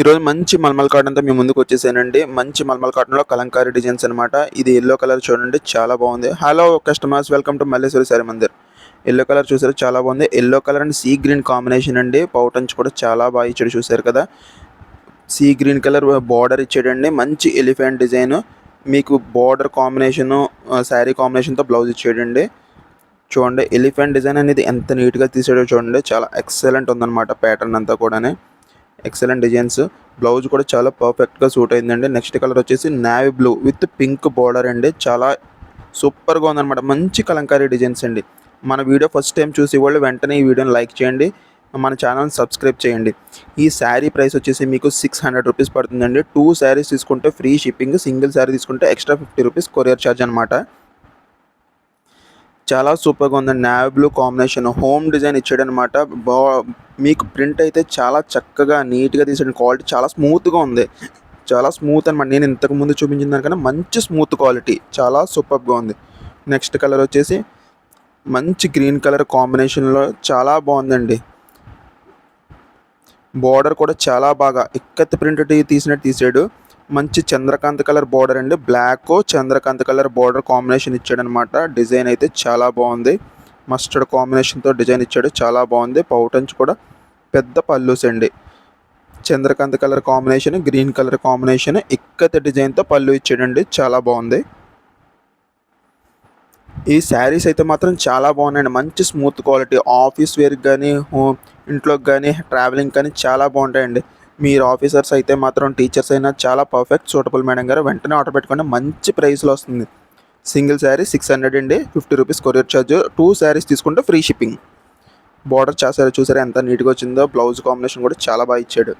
ఈరోజు మంచి మల్మల్ కాటన్తో మీ ముందుకు వచ్చేసానండి మంచి మల్మల్ కాటన్లో కలంకారీ డిజైన్స్ అనమాట ఇది ఎల్లో కలర్ చూడండి చాలా బాగుంది. Hello customers welcome to Malleshwari sari Mandir. Yellow colour చూసారు చాలా బాగుంది. Yellow colour and sea green combination అండి. పౌటన్స్ కూడా చాలా బాగా ఇచ్చాడు చూసారు కదా. సీ గ్రీన్ కలర్ బార్డర్ ఇచ్చాడండి. మంచి ఎలిఫెంట్ డిజైన్ మీకు బార్డర్ కాంబినేషను శారీ కాంబినేషన్తో బ్లౌజ్ ఇచ్చేయండి చూడండి ఎలిఫెంట్ డిజైన్ అనేది ఎంత నీట్గా తీసాడో చూడండి. చాలా ఎక్సలెంట్ ఉందన్నమాట ప్యాటర్న్ అంతా కూడా ఎక్సలెంట్ డిజైన్స్ బ్లౌజ్ కూడా చాలా పర్ఫెక్ట్గా సూట్ అయిందండి. నెక్స్ట్ కలర్ వచ్చేసి navy blue with pink border అండి. చాలా సూపర్గా ఉందన్నమాట. మంచి కలంకారీ డిజైన్స్ అండి. మన వీడియో ఫస్ట్ టైం చూసి వాళ్ళు వెంటనే ఈ వీడియోని లైక్ చేయండి. మన ఛానల్ని సబ్స్క్రైబ్ చేయండి. ఈ శారీ ప్రైస్ వచ్చేసి మీకు సిక్స్ హండ్రెడ్ రూపీస్ పడుతుందండి. టూ శారీస్ తీసుకుంటే ఫ్రీ షిప్పింగ్ సింగిల్ శారీ తీసుకుంటే extra fifty rupees courier charge అనమాట చాలా సూపర్గా ఉందండి. Navy blue combination home design ఇచ్చాడనమాట. బా మీకు ప్రింట్ అయితే చాలా చక్కగా నీట్గా తీసాడు క్వాలిటీ చాలా స్మూత్గా ఉంది. చాలా స్మూత్ అనమాట నేను ఇంతకు ముందు చూపించిన దానికన్నా మంచి స్మూత్ క్వాలిటీ చాలా సూపర్గా ఉంది. నెక్స్ట్ కలర్ వచ్చేసి మంచి గ్రీన్ కలర్ కాంబినేషన్లో చాలా బాగుందండి. బార్డర్ కూడా చాలా బాగా. ఇక్కత్ ప్రింట్ తీసినట్టు తీసాడు. మంచి చంద్రకాంత్ కలర్ బార్డర్ అండి. Black Chandrakant colour border combination ఇచ్చాడనమాట డిజైన్ అయితే చాలా బాగుంది. మస్టర్డ్ కాంబినేషన్తో డిజైన్ ఇచ్చాడు. చాలా బాగుంది. పౌటన్స్ కూడా పెద్ద పల్లూస్ అండి. Chandrakant colour combination green colour combination ikat డిజైన్తో పళ్ళు ఇచ్చాడండి. చాలా బాగుంది. ఈ శారీస్ అయితే మాత్రం చాలా బాగున్నాయండి. మంచి స్మూత్ క్వాలిటీ ఆఫీస్ వేర్కి కానీ ఇంట్లోకి కానీ ట్రావెలింగ్ కానీ చాలా బాగుంటాయండి. మీరు ఆఫీసర్స్ అయితే మాత్రం టీచర్స్ అయినా చాలా పర్ఫెక్ట్ సూటబుల్ మేడం గారు వెంటనే ఆర్డర్ పెట్టుకోండి. మంచి ప్రైస్లో వస్తుంది. సింగిల్ శారీ సిక్స్ హండ్రెడ్ అండి fifty rupees courier charge. Two saris తీసుకుంటే ఫ్రీ షిప్పింగ్. బార్డర్ చేసారు చూసారా ఎంత నీట్గా వచ్చిందో. బ్లౌజ్ కాంబినేషన్ కూడా చాలా బాగా ఇచ్చాడు.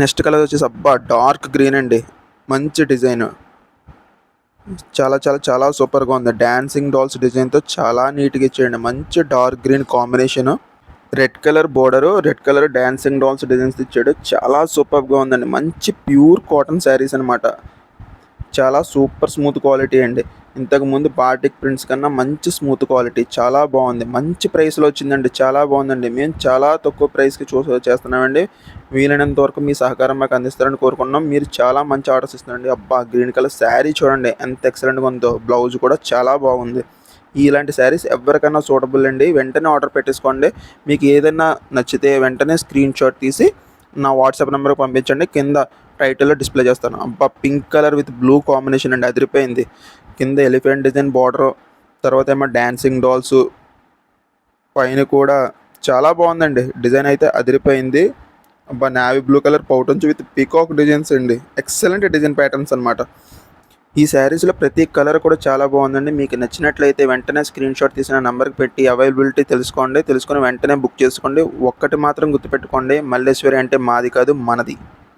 నెక్స్ట్ కలర్ వచ్చేసి అబ్బా డార్క్ గ్రీన్ అండి. మంచి డిజైన్. చాలా చాలా చాలా సూపర్గా ఉంది. డ్యాన్సింగ్ డాల్స్ డిజైన్తో చాలా నీట్గా ఇచ్చేయండి మంచి dark green combination. Red colour border red colour dancing dolls designs ఇచ్చాడు చాలా సూపర్గా ఉందండి. మంచి ప్యూర్ కాటన్ శారీస్ అనమాట చాలా సూపర్ స్మూత్ క్వాలిటీ అండి. ఇంతకుముందు బాటిక్ ప్రింట్స్ కన్నా మంచి స్మూత్ క్వాలిటీ. చాలా బాగుంది. మంచి ప్రైస్లో వచ్చిందండి. చాలా బాగుందండి. మేము చాలా తక్కువ ప్రైస్కి చూ చేస్తున్నామండి. వీలైనంత వరకు మీ సహకారం మాకు అందిస్తారని కోరుకున్నాం మీరు చాలా మంచి ఆర్డర్స్ ఇస్తున్నారండి. అబ్బా గ్రీన్ కలర్ శారీ చూడండి. ఎంత ఎక్సలెంట్గా ఉందో. బ్లౌజ్ కూడా చాలా బాగుంది. ఇలాంటి శారీస్ ఎవరికైనా సూటబుల్ అండి. వెంటనే ఆర్డర్ పెట్టేసుకోండి. మీకు ఏదైనా నచ్చితే వెంటనే స్క్రీన్ షాట్ తీసి నా వాట్సాప్ నెంబర్కి పంపించండి. కింద టైటిల్లో డిస్ప్లే చేస్తాను. అబ్బా pink colour with blue combination అండి. అదిరిపోయింది. కింద ఎలిఫెంట్ డిజైన్ బార్డర్ తర్వాత ఏమో డ్యాన్సింగ్ డాల్స్ పైన కూడా చాలా బాగుందండి. డిజైన్ అయితే అదిరిపోయింది. అబ్బా navy blue colour patterns with peacock designs అండి. ఎక్సలెంట్ డిజైన్ ప్యాటర్న్స్ అనమాట ఈ శారీస్లో ప్రతి కలర్ కూడా చాలా బాగుందండి. మీకు నచ్చినట్లయితే వెంటనే స్క్రీన్ షాట్ తీసిన నెంబర్కి పెట్టి అవైలబిలిటీ తెలుసుకోండి. తెలుసుకొని వెంటనే బుక్ చేసుకోండి. ఒక్కటి మాత్రం గుర్తుపెట్టుకోండి. మల్లేశ్వరి అంటే మాది కాదు మనది.